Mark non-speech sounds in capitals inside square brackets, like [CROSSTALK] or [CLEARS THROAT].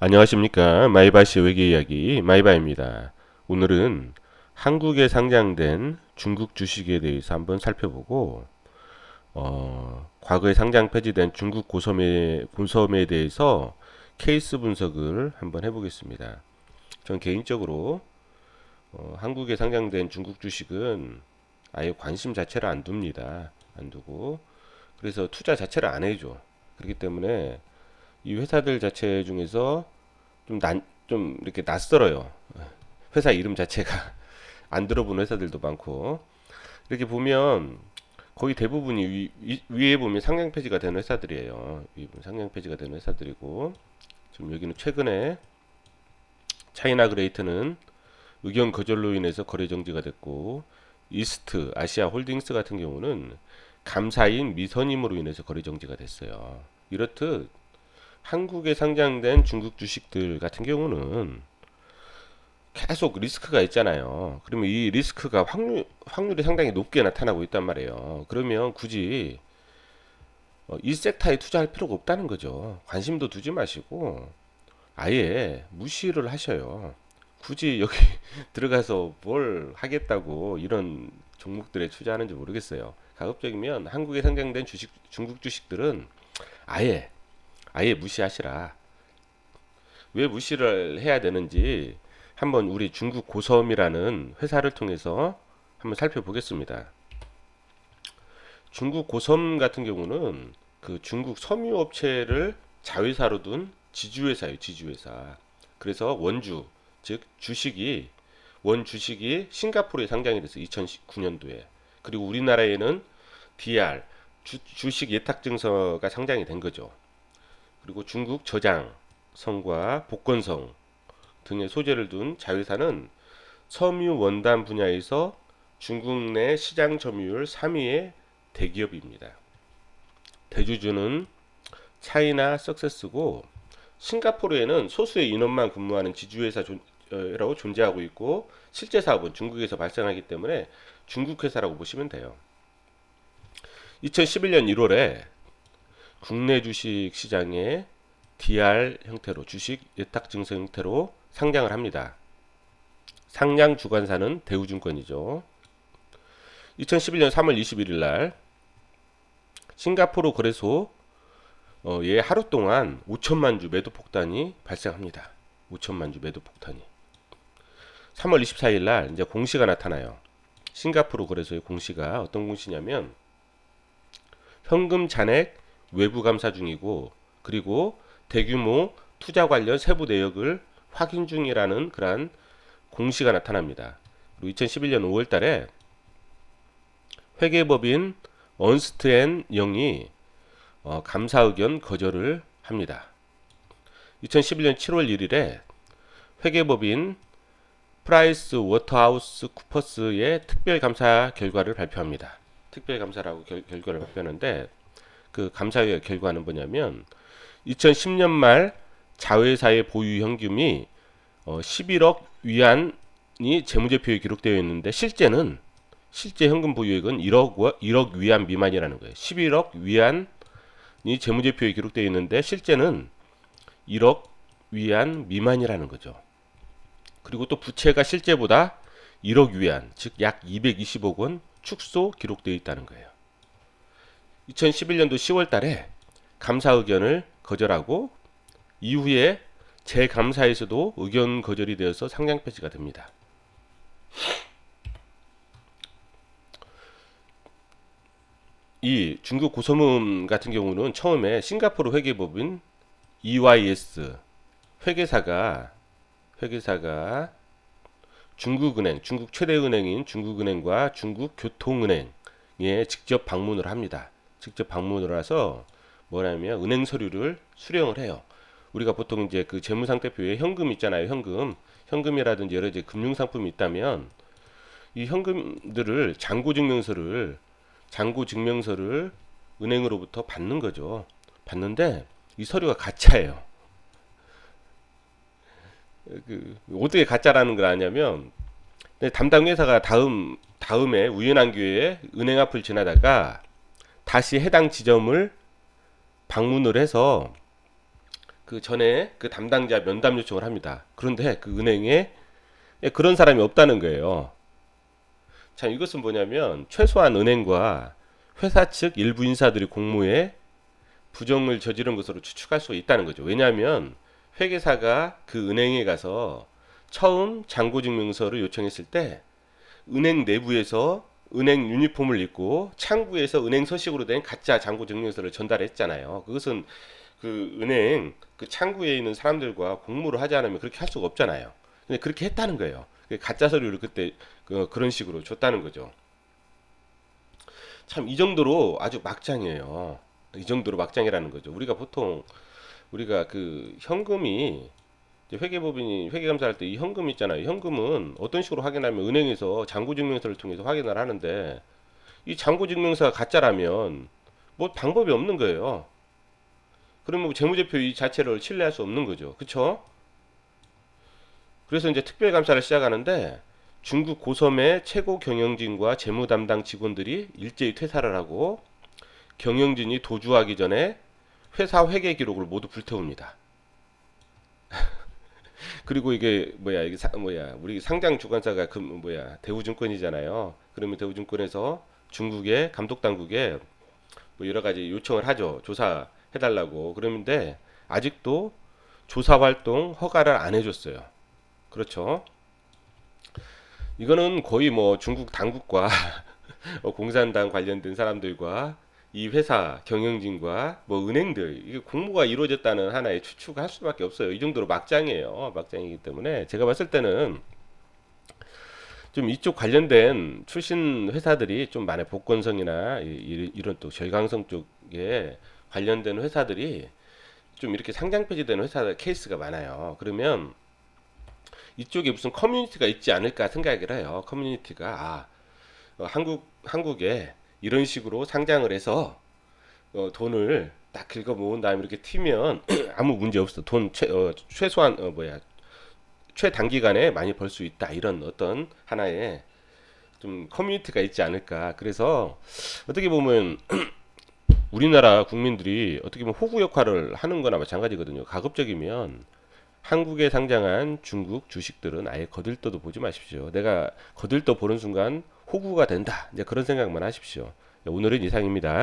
안녕하십니까 마이바시 외계 이야기 마이바입니다. 오늘은 한국에 상장된 중국 주식에 대해서 한번 살펴보고 어, 과거에 상장 폐지된 중국 고섬에 고섬에 대해서 케이스 분석을 한번 해보겠습니다. 전 개인적으로 어, 한국에 상장된 중국 주식은 아예 관심 자체를 안 둡니다. 안 두고 그래서 투자 자체를 안 해줘. 그렇기 때문에 이 회사들 자체 중에서 좀 난, 좀 이렇게 낯설어요. 회사 이름 자체가 [LAUGHS] 안 들어본 회사들도 많고 이렇게 보면 거의 대부분이 위, 위, 위에 보면 상장 폐지가 되는 회사들이에요. 위에 보면 상장 폐지가 되는 회사들이고 지금 여기는 최근에 차이나 그레이트는 의견 거절로 인해서 거래 정지가 됐고 이스트 아시아 홀딩스 같은 경우는 감사인 미선임으로 인해서 거래 정지가 됐어요. 이렇듯 한국에 상장된 중국 주식들 같은 경우는 계속 리스크가 있잖아요. 그러면 이 리스크가 확률, 확률이 상당히 높게 나타나고 있단 말이에요. 그러면 굳이 어, 이 섹터에 투자할 필요가 없다는 거죠. 관심도 두지 마시고 아예 무시를 하셔요. 굳이 여기 [LAUGHS] 들어가서 뭘 하겠다고 이런 종목들에 투자하는지 모르겠어요. 가급적이면 한국에 상장된 주식, 중국 주식들은 아예 아예 무시하시라. 왜 무시를 해야 되는지 한번 우리 중국 고섬이라는 회사를 통해서 한번 살펴보겠습니다. 중국 고섬 같은 경우는 그 중국 섬유 업체를 자회사로 둔 지주회사예요, 지주회사. 그래서 원주, 즉 주식이 원 주식이 싱가포르에 상장이 돼서 2019년도에 그리고 우리나라에는 DR 주, 주식 예탁 증서가 상장이 된 거죠. 그리고 중국 저장 성과 복건성 등의 소재를 둔 자회사는 섬유 원단 분야에서 중국 내 시장 점유율 3위의 대기업입니다. 대주주는 차이나 석세스고 싱가포르에는 소수의 인원만 근무하는 지주회사라고 존재하고 있고 실제 사업은 중국에서 발생하기 때문에 중국 회사라고 보시면 돼요. 2011년 1월에 국내 주식 시장에 DR 형태로 주식 예탁 증서 형태로 상장을 합니다. 상장 주관사는 대우증권이죠. 2011년 3월 21일 날 싱가포르 거래소 어, 예 하루 동안 5천만 주 매도 폭탄이 발생합니다. 5천만 주 매도 폭탄이. 3월 24일 날 이제 공시가 나타나요. 싱가포르 거래소의 공시가 어떤 공시냐면 현금 잔액 외부 감사 중이고 그리고 대규모 투자 관련 세부 내역을 확인 중이라는 그러한 공시가 나타납니다. 그리고 2011년 5월 달에 회계법인 언스트 앤 영이 어, 감사 의견 거절을 합니다. 2011년 7월 1일에 회계법인 프라이스 워터하우스 쿠퍼스의 특별 감사 결과를 발표합니다. 특별 감사라고 결, 결과를 발표하는데 그 감사 결과는 뭐냐면 2010년 말 자회사의 보유 현금이 어 11억 위안이 재무제표에 기록되어 있는데 실제는 실제 현금 보유액은 1억 1억 위안 미만이라는 거예요. 11억 위안이 재무제표에 기록되어 있는데 실제는 1억 위안 미만이라는 거죠. 그리고 또 부채가 실제보다 1억 위안, 즉 약 220억 원 축소 기록되어 있다는 거예요. 2011년도 10월 달에 감사 의견을 거절하고 이후에 재감사에서도 의견 거절이 되어서 상장 폐지가 됩니다. 이 중국 고소문 같은 경우는 처음에 싱가포르 회계법인 EYS 회계사가 회계사가 중국은행, 중국 최대 은행인 중국은행과 중국교통은행에 직접 방문을 합니다. 직접 방문을 해서 뭐냐면 은행 서류를 수령을 해요. 우리가 보통 이제 그 재무상태표에 현금 있잖아요. 현금. 현금이라든지 여러 가지 금융상품이 있다면 이 현금들을 잔고증명서를 잔고증명서를 은행으로부터 받는 거죠. 받는데 이 서류가 가짜예요. 그 어떻게 가짜라는 걸 아냐면 담당 회사가 다음 다음에 우연한 기회에 은행 앞을 지나다가 다시 해당 지점을 방문을 해서 그 전에 그 담당자 면담 요청을 합니다. 그런데 그 은행에 예, 그런 사람이 없다는 거예요. 참 이것은 뭐냐면 최소한 은행과 회사 측 일부 인사들이 공모에 부정을 저지른 것으로 추측할 수가 있다는 거죠. 왜냐하면 회계사가 그 은행에 가서 처음 잔고증명서를 요청했을 때 은행 내부에서 은행 유니폼을 입고 창구에서 은행 서식으로 된 가짜 잔고 증명서를 전달했잖아요. 그것은 그 은행 그 창구에 있는 사람들과 공모를 하지 않으면 그렇게 할 수가 없잖아요. 근데 그렇게 했다는 거예요. 그 가짜 서류를 그때 그, 그런 식으로 줬다는 거죠. 참 이 정도로 아주 막장이에요. 이 정도로 막장이라는 거죠. 우리가 보통 우리가 그 현금이 회계법인이 회계감사할 때 이 현금 있잖아요. 현금은 어떤 식으로 확인하면 은행에서 잔고증명서를 통해서 확인을 하는데 이 잔고증명서가 가짜라면 뭐 방법이 없는 거예요. 그러면 뭐 재무제표 이 자체를 신뢰할 수 없는 거죠. 그쵸? 그래서 이제 특별감사를 시작하는데 중국 고섬의 최고 경영진과 재무 담당 직원들이 일제히 퇴사를 하고 경영진이 도주하기 전에 회사 회계 기록을 모두 불태웁니다. 그리고 이게 뭐야 이게 사, 뭐야 우리 상장 주관사가 그 뭐야 대우증권이잖아요. 그러면 대우증권에서 중국의 감독 당국에 뭐 여러 가지 요청을 하죠. 조사 해 달라고. 그러는데 아직도 조사 활동 허가를 안 해줬어요. 그렇죠. 이거는 거의 뭐 중국 당국과 어, [LAUGHS] 공산당 관련된 사람들과 이 회사 경영진과 뭐 은행들 이게 공모가 이루어졌다는 하나의 추측을 할 수밖에 없어요. 이 정도로 막장이에요. 막장이기 때문에 제가 봤을 때는 좀 이쪽 관련된 출신 회사들이 좀 많은 복권성이나 이런 또 절강성 쪽에 관련된 회사들이 좀 이렇게 상장 폐지되는 회사 케이스가 많아요. 그러면 이쪽에 무슨 커뮤니티가 있지 않을까 생각을 해요. 커뮤니티가 아, 어, 한국 한국에 이런 식으로 상장을 해서 어, 돈을 딱 긁어 모은 다음에 이렇게 튀면 [CLEARS THROAT] 아무 문제 없어. 돈 최, 어, 최소한 어, 뭐야 최단기간에 많이 벌 수 있다. 이런 어떤 하나의 좀 커뮤니티가 있지 않을까. 그래서 어떻게 보면 [CLEARS THROAT] 우리나라 국민들이 어떻게 보면 호구 역할을 하는 거나 마찬가지거든요. 가급적이면 한국에 상장한 중국 주식들은 아예 거들떠도 보지 마십시오. 내가 거들떠 보는 순간 호구가 된다. 이제 그런 생각만 하십시오. 오늘은 이상입니다.